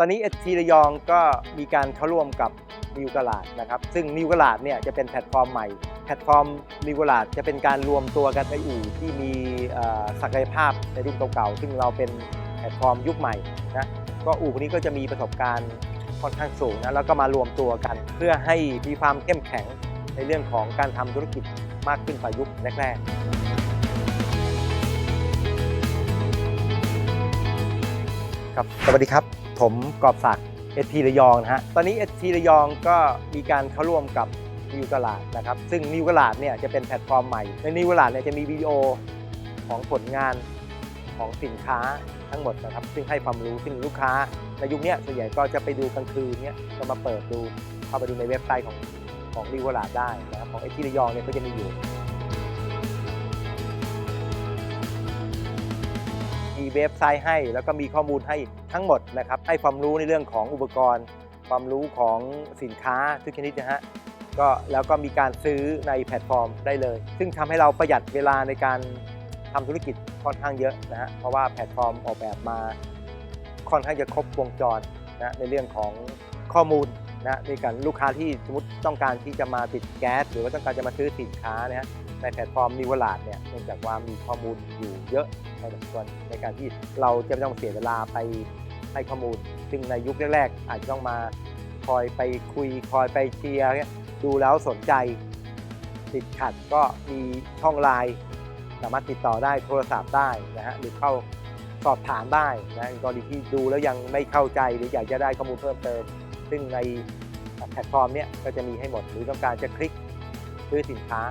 ตอนนี้เอทีระยองก็มีการเข้าร่วมกับนิวกลาดนะครับ ซึ่งนิวกลาดเนี่ยจะเป็นแพลตฟอร์มใหม่ แพลตฟอร์มนิวกลาดจะเป็นการรวมตัวกันในอู่ที่มีศักยภาพในรุ่นเก่าๆ ซึ่งเราเป็นแพลตฟอร์มยุคใหม่นะ ก็อู่พวกนี้ก็จะมีประสบการณ์ค่อนข้างสูงนะ แล้วก็มารวมตัวกัน เพื่อให้มีความเข้มแข็งในเรื่องของการทำธุรกิจมากขึ้นกว่ายุคแรกๆ ครับสวัสดีครับ ผมกอบศักดิ์เอทีระยองนะฮะตอนนี้เอทีระยองก็มีการเข้าร่วมกับนิวกลาดนะครับซึ่งนิวกลาดเนี่ยจะเป็นแพลตฟอร์มใหม่ในนิวกลาดเนี่ยจะมีวิดีโอของผลงานของสินค้าทั้งหมดนะครับซึ่งให้ความรู้ซึ่งลูกค้าในยุคนี้ส่วนใหญ่ก็จะไปดูกลางคืนเนี่ยก็มาเปิดดูเข้าไปดูในเว็บไซต์ของของนิวกลาดได้นะครับของเอทีระยองเนี่ยก็จะมีอยู่ มีเว็บไซต์ให้ แล้วก็มีข้อมูลให้ทั้งหมดนะครับ ให้ความรู้ในเรื่องของอุปกรณ์ ความรู้ของสินค้าทุกชนิดนะฮะก็แล้วก็มีการซื้อในแพลตฟอร์มได้เลย ซึ่งทำให้เราประหยัดเวลาในการทำธุรกิจค่อนข้างเยอะนะฮะเพราะว่าแพลตฟอร์มออกแบบมาค่อนข้างจะครบวงจรนะในเรื่องของข้อมูล นะในการลูกค้าที่สมมติต้องการที่จะมาติดแก๊ส หรือว่าต้องการจะมาซื้อสินค้านะฮะในแพลตฟอร์มนิวลาดเนี่ยเนื่องจากว่ามีข้อมูลอยู่เยอะในสมควรในการที่เราจะไม่ต้องเสียเวลาไปให้ข้อมูล ซึ่งในยุคแรกๆอาจจะต้องมาคอยไปคุยคอยไปเชียร์ดูแล้วสนใจติดขัดก็มีช่องไลน์สามารถติดต่อได้โทรศัพท์ได้นะฮะหรือเข้าสอบถามได้นะกรณีที่ดูแล้วยังไม่เข้าใจหรืออยากจะได้ข้อมูลเพิ่มเติม ซึ่งในแพลตฟอร์มเนี้ยก็จะมีให้หมด หรือต้องการจะคลิกซื้อสินค้า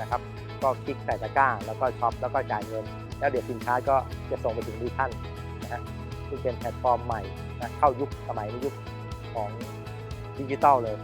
นะครับ ก็คลิกใส่ตะกร้า แล้วก็ช็อปแล้วก็จ่ายเงิน แล้วเดี๋ยวสินค้าก็จะส่งไปถึงมือท่านนะฮะซึ่งเป็นแพลตฟอร์มใหม่นะเข้ายุคสมัยในยุคของดิจิตอลเลย